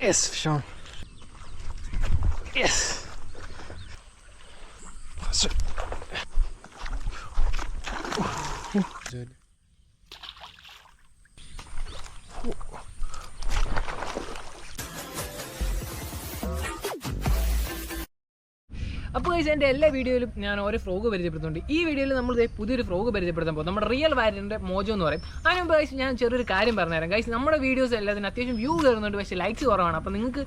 Yes, fichon. Yes. അപ്പോൾ ഈ എന്റെ എല്ലാ വീഡിയോയിലും ഞാൻ ഓരോ ഫ്രോഗ് പരിചയപ്പെടുത്തുന്നുണ്ട്. ഈ വീഡിയോയിൽ നമ്മൾ പുതിയൊരു ഫ്രോഗ് പരിചയപ്പെടുത്താൻ പോകും നമ്മുടെ റിയൽ വാരിന്റെ മോജോ എന്ന് പറയും. അതിന് മുമ്പ് ഞാൻ ചെറിയൊരു കാര്യം പറഞ്ഞുതരാം. ഗൈസ് നമ്മുടെ വീഡിയോസ് എല്ലാത്തിനും അത്യാവശ്യം വ്യൂ കയറുന്നുണ്ട്. പക്ഷേ ലൈക്സ് കുറവാണ്. അപ്പോൾ നിങ്ങൾക്ക്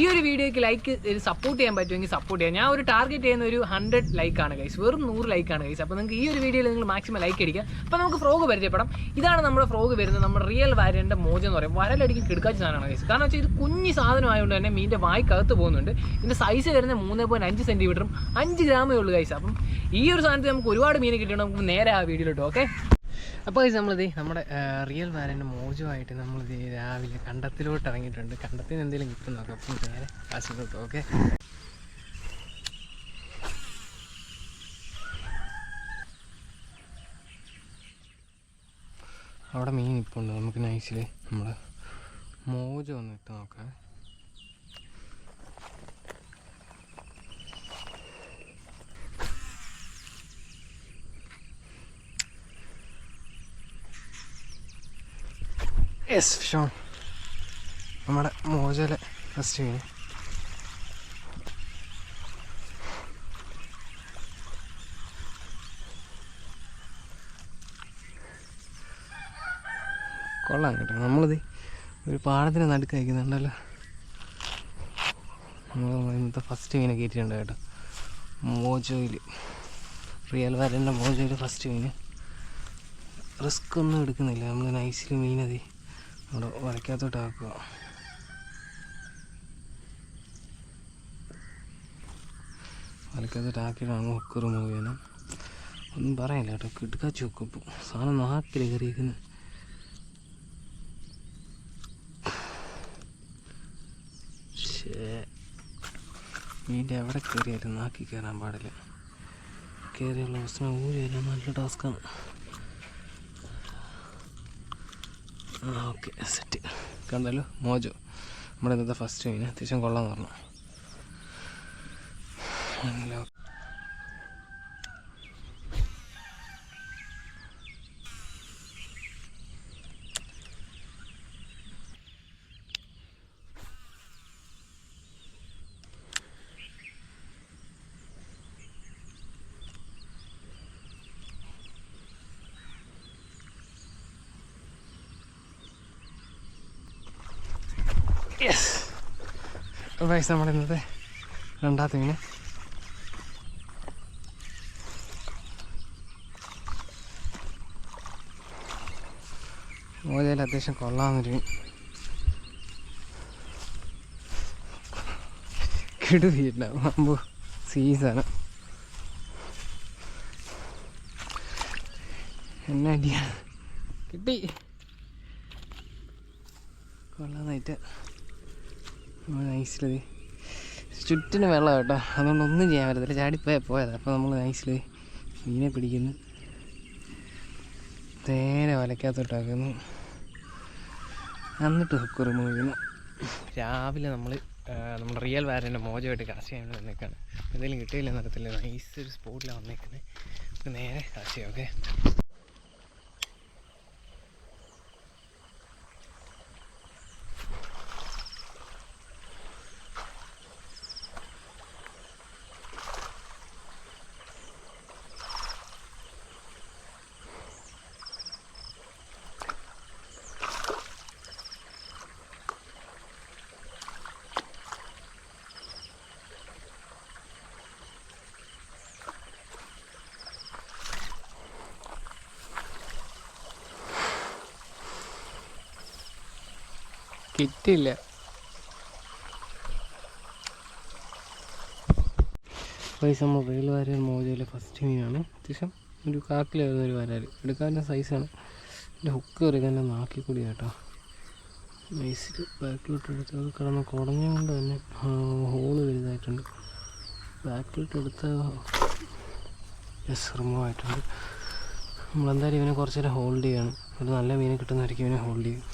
ഈ ഒരു വീഡിയോയ്ക്ക് ലൈക്ക് സപ്പോർട്ട് ചെയ്യാൻ പറ്റുമെങ്കിൽ സപ്പോർട്ട് ചെയ്യാം. ഞാൻ ഒരു ടാർഗറ്റ് ചെയ്യുന്ന ഒരു ഹൺഡ്രഡ് ലൈക്കാണ് ഗൈസ് വെറും നൂറ് ലൈക്കാണ് ഗൈസ് അപ്പോൾ നിങ്ങൾക്ക് ഈ ഒരു വീഡിയോയിൽ നിങ്ങൾ മാക്സിമം ലൈക്ക് അടിക്കുക അപ്പോൾ നമുക്ക് ഫ്രോഗ് പരിചയപ്പെടാം. ഇതാണ് നമ്മുടെ ഫ്രോഗ് വരുന്നത്. നമ്മുടെ റിയൽ വാരിന്റെ മോജോ എന്ന് പറയും. വരലടിക്കും കിടക്കാച്ച സാധനമാണ് ഗൈസ് കാരണം വെച്ചാൽ ഇത് കുഞ്ഞ് സാധനമായതുകൊണ്ട് തന്നെ മീന്റെ വായ്ക്കകത്ത് പോകുന്നുണ്ട്. ഇതിന്റെ സൈസ് വരുന്നത് മൂന്ന് പോയിന്റ് അഞ്ച് സെന്റിമീറ്ററും അഞ്ച് ഗ്രാമേ ഉള്ളൂ കൈസ അപ്പം ഈ ഒരു സാധനത്തിൽ നമുക്ക് ഒരുപാട് മീൻ കിട്ടിയിട്ട് നമുക്ക് നേരെ ആ വീഡിയോയിലിട്ടോ ഓക്കെ അപ്പോൾ കൈസ് നമ്മളിത് നമ്മുടെ റിയൽ വാരന്റെ മോജുമായിട്ട് നമ്മളിത് രാവിലെ കണ്ടത്തിലോട്ട് ഇറങ്ങിയിട്ടുണ്ട്. കണ്ടത്തിന് എന്തെങ്കിലും കിട്ടും നോക്കാം. അപ്പം നേരെ കാശിലോട്ട് ഓക്കെ അവിടെ മീൻ ഇപ്പോൾ ഉണ്ട് നമുക്ക് നൈസിൽ നമ്മൾ മോജ ഒന്ന് ഇട്ട് നോക്കാം. Yes, ഷോൺ നമ്മുടെ മോജയിലെ ഫസ്റ്റ് മീൻ കൊള്ളാം കേട്ടോ. നമ്മളിത് ഒരു പാടത്തിന് നടുക്ക് അയക്കുന്നുണ്ടല്ലോ നമ്മൾ ഇന്നത്തെ ഫസ്റ്റ് മീനെ കയറ്റിയിട്ടുണ്ട് കേട്ടോ. മോജോയിൽ റിയൽ വരന്റെ മോജോയിൽ ഫസ്റ്റ് മീൻ റിസ്ക് ഒന്നും എടുക്കുന്നില്ല. നമ്മൾ നൈസിൽ മീനതി അവിടെ വരയ്ക്കകത്തോട്ട് ആക്കുക. വരയ്ക്കകത്തോട്ട് ആക്കിയിട്ടാണ് ഹുക്ക് റിമൂവ് ചെയ്യണം ഒന്നും പറയില്ല കേട്ടോ കിടക്കാച്ചു ഹുക്ക് ഇപ്പോൾ സാധനം നാക്കിൽ കയറിയിരിക്കുന്നു മീന്റെ എവിടെ കയറിയാലും നാക്കി കയറാൻ പാടില്ല. കയറിയുള്ള പ്രശ്നം ഊരി വരാൻ നല്ല ടാസ്ക്കാണ് ആ ഓക്കെ സെറ്റ് കണ്ടല്ലോ? മോജോ. നമ്മുടെ ഇന്നത്തെ ഫസ്റ്റ് മീൻ അത്യാവശ്യം കൊള്ളാമെന്ന് പറഞ്ഞു. യെസ് വയസ്സ് നമ്മുടെ ഇന്നത്തെ രണ്ടാമത്തെ മീൻ മോചയിൽ അത്യാവശ്യം കൊള്ളാമെന്നൊരു മീൻ കിടുവില്ല അമ്പു സീസാണ് എന്നാ അടിയാ. കിട്ടി. കൊള്ളാന്നായിട്ട്. നൈസിലത് ചുറ്റിന് വെള്ളം കേട്ടോ. അതുകൊണ്ട് ഒന്നും ചെയ്യാൻ പറ്റത്തില്ല. ചാടിപ്പോയാൽ പോയത്. അപ്പോൾ നമ്മൾ നൈസിൽ മീനെ പിടിക്കുന്നു. നേരെ വലക്കകത്തോട്ടാക്കുന്നു. എന്നിട്ട് ഹുക്ക് റിമൂവ് രാവിലെ നമ്മൾ നമ്മുടെ റിയൽ വാരന്റെ മോജമായിട്ട് കാശ് ചെയ്യാൻ വന്നേക്കാണ്. എന്തെങ്കിലും കിട്ടിയില്ല നടത്തില്ല നൈസ് ഒരു സ്പോട്ടിലാണ് വന്നേക്കുന്നത് നേരെ കാശ് ചെയ്യാം ഓക്കെ കിട്ടില്ല. പൈസ മൊബൈൽ വരാൻ മോജയിലെ ഫസ്റ്റ് മീനാണ് അത്യാവശ്യം ഒരു കാക്കിലായിരുന്നു ഒരു വരാൽ എടുക്കാന്റെ സൈസാണ് എന്റെ ഹുക്ക് കയറിക്കാൻ നാക്കി കൂടി കേട്ടോ നൈസിൽ ബാക്കിലോട്ട് എടുത്ത് അത് കിടന്ന് കുടഞ്ഞുകൊണ്ട് തന്നെ ഹോൾ വലുതായിട്ടുണ്ട്. ബാക്കിലോട്ട് എടുത്ത ശ്രമമായിട്ടുണ്ട് നമ്മളെന്തായാലും ഇവനെ കുറച്ച് ഹോൾഡ് ചെയ്യണം. ഒരു നല്ല മീനെ കിട്ടുന്നതായിരിക്കും ഇവനെ ഹോൾഡ് ചെയ്യും.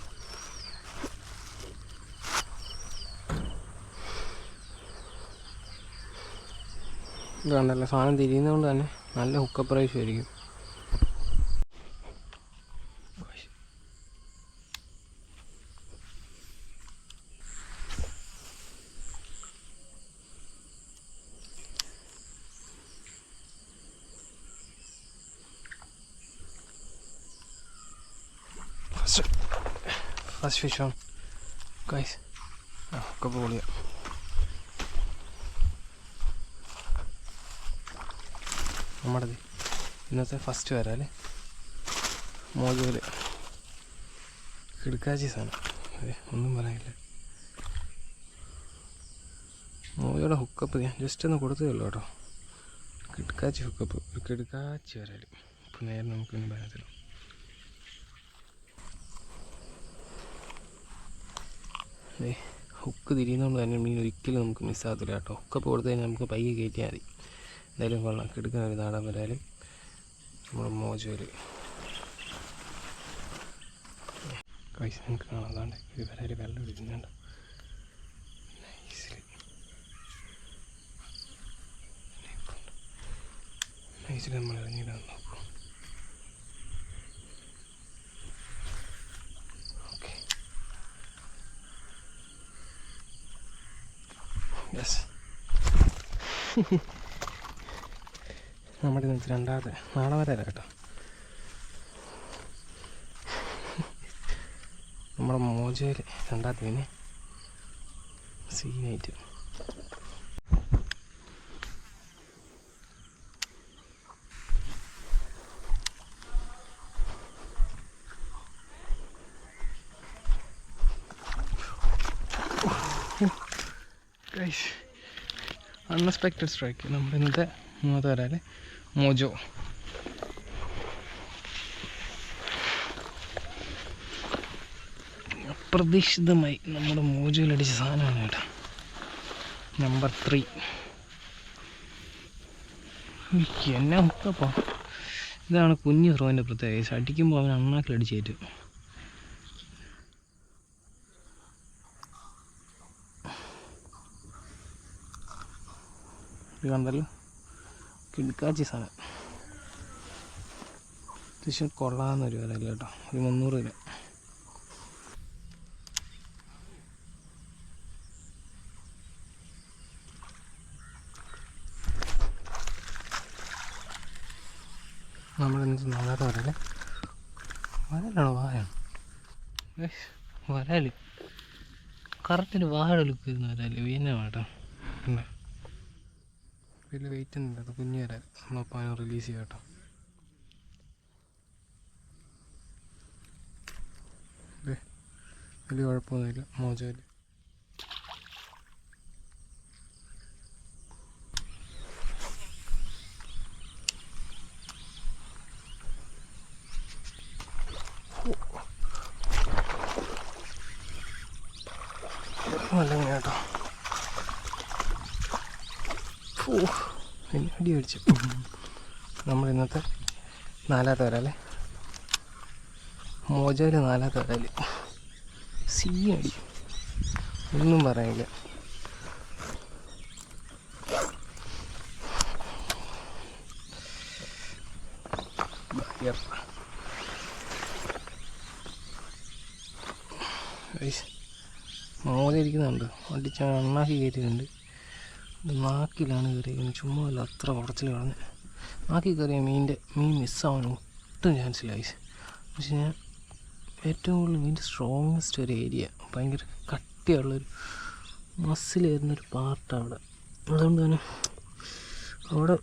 കണ്ടല്ലോ സാധനം തിരിയുന്നതുകൊണ്ട് തന്നെ നല്ല ഹുക്കപ്പ് പ്രൈസ് ആയിരിക്കും. ഫസ്റ്റ് ഫിഷ് ഗൈസ് ഹുക്കപ്പ് പൊളിയാ. നമ്മുടെ ദേ ഇന്നത്തെ ഫസ്റ്റ് വരാം അല്ലേ? മോജോൽ. കിടക്കാച്ചി സാധനം. അതെ ഒന്നും പറയാനില്ല. മോജോയുടെ ഹുക്കപ്പ് ഞാൻ ജസ്റ്റ് ഒന്ന് കൊടുത്തേ ഉള്ളൂ കേട്ടോ. കിടക്കാച്ചി ഹുക്കപ്പ് ഒരു കിടക്കാച്ചി വരാൽ ഇപ്പം നേരെ നമുക്ക് ഇനി പറയാത്തില്ല അതെ ഹുക്ക് തിരിയുന്നതുകൊണ്ട് തന്നെ മീൻ ഒരിക്കലും നമുക്ക് മിസ്സാകത്തില്ല കേട്ടോ. ഹുക്കപ്പ് കൊടുത്തു കഴിഞ്ഞാൽ നമുക്ക് പയ്യെ കയറ്റിയാൽ മതി. എന്തായാലും കൊള്ളാം കിടക്കുന്ന ഒരു നാടൻ വരാലും നമ്മൾ മോജോൽ പൈസ നിങ്ങൾക്ക് കാണാതാണ്ട് ഒരു വരാൽ വെള്ളം എടുക്കുന്നുണ്ട് നൈസിൽ നൈസിൽ നമ്മൾ ഇറങ്ങിയിടാൻ നോക്കും. ഓക്കെ യെസ് നമ്മുടെ ഇന്നത്തെ രണ്ടാമത്തെ. നാളെ വരെ കേട്ടോ. നമ്മുടെ മോജയിൽ രണ്ടാമത്തെ പിന്നെ സീനായിട്ട് അൺഎക്സ്പെക്റ്റഡ് സ്ട്രൈക്ക് നമ്മുടെ ഇന്നത്തെ മൂന്നാമത്തെ അല്ലേ മോജോ. അപ്രതീക്ഷിതമായി നമ്മുടെ മോജോയിലടിച്ച സാധനമാണ് കേട്ടോ. നമ്പർ ത്രീ എന്നാ ഹുക്കപ്പോ ഇതാണ് കുഞ്ഞു ത്രോവിന്റെ പ്രത്യേകത. അടിക്കുമ്പോൾ അവൻ ഇത് കണ്ടല്ലോ. കിടക്കാച്ചി സാധനം അത്യാവശ്യം കൊള്ളാമെന്നൊരു വില കേട്ടോ. ഒരു മുന്നൂറ് കിലോ നമ്മൾ എന്ത് നാളത്തെ വരല്ലേ വരലാണോ ഏയ്, വരാൽ കറക്റ്റ് വാഴ ലുക്ക് വരുന്ന വരാൽ വേട്ടോ വലിയ വെയിറ്റ് ഒന്നുമില്ല അത് കുഞ്ഞു വരാൻ. നമ്മളപ്പോൾ അതിനെ റിലീസ് ചെയ്യാം കേട്ടോ. വലിയ കുഴപ്പമൊന്നുമില്ല. മോജയിൽ നല്ല കേട്ടോ. അടി അടിച്ചു നമ്മൾ ഇന്നത്തെ നാലാമത്തെ വരാല്ലേ മോജയിൽ നാലാമത്തെ വരാൽ സീ അടി. ഒന്നും പറയാനില്ല മോലിരിക്കുന്നുണ്ട് അടിച്ച അണ്ണാക്കി കയറ്റിയിട്ടുണ്ട്. നാക്കിലാണ് കയറിയിരിക്കുന്നത്. ചുമ്മാ അല്ല അത്ര ഉടച്ചിൽ കളഞ്ഞ് നാക്കി കയറിയ മീനിന്റെ മീൻ മിസ്സാവാൻ ഒട്ടും ചാൻസില്ല ഐസ് പക്ഷെ ഞാൻ ഏറ്റവും കൂടുതൽ മീന്റെ സ്ട്രോങ്ങസ്റ്റ് ഒരു ഏരിയ ഭയങ്കര കട്ടിയുള്ളൊരു മസിൽ വരുന്നൊരു പാർട്ട് അവിടെ. അതുകൊണ്ട് തന്നെ അവിടെ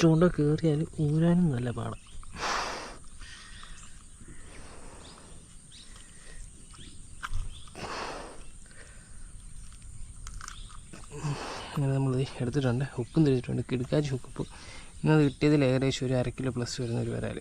ചൂണ്ട കയറിയാൽ ഊരാനും നല്ല പാടാം. അങ്ങനെ നമ്മൾ എടുത്തിട്ടുണ്ട്. ഉപ്പും തിരിച്ചിട്ടുണ്ട് കിടക്കാച്ചി ഉപ്പ് ഇന്നത് കിട്ടിയതിൽ ഏകദേശം ഒരു അര കിലോ പ്ലസ് വരുന്ന ഒരു വരാൽ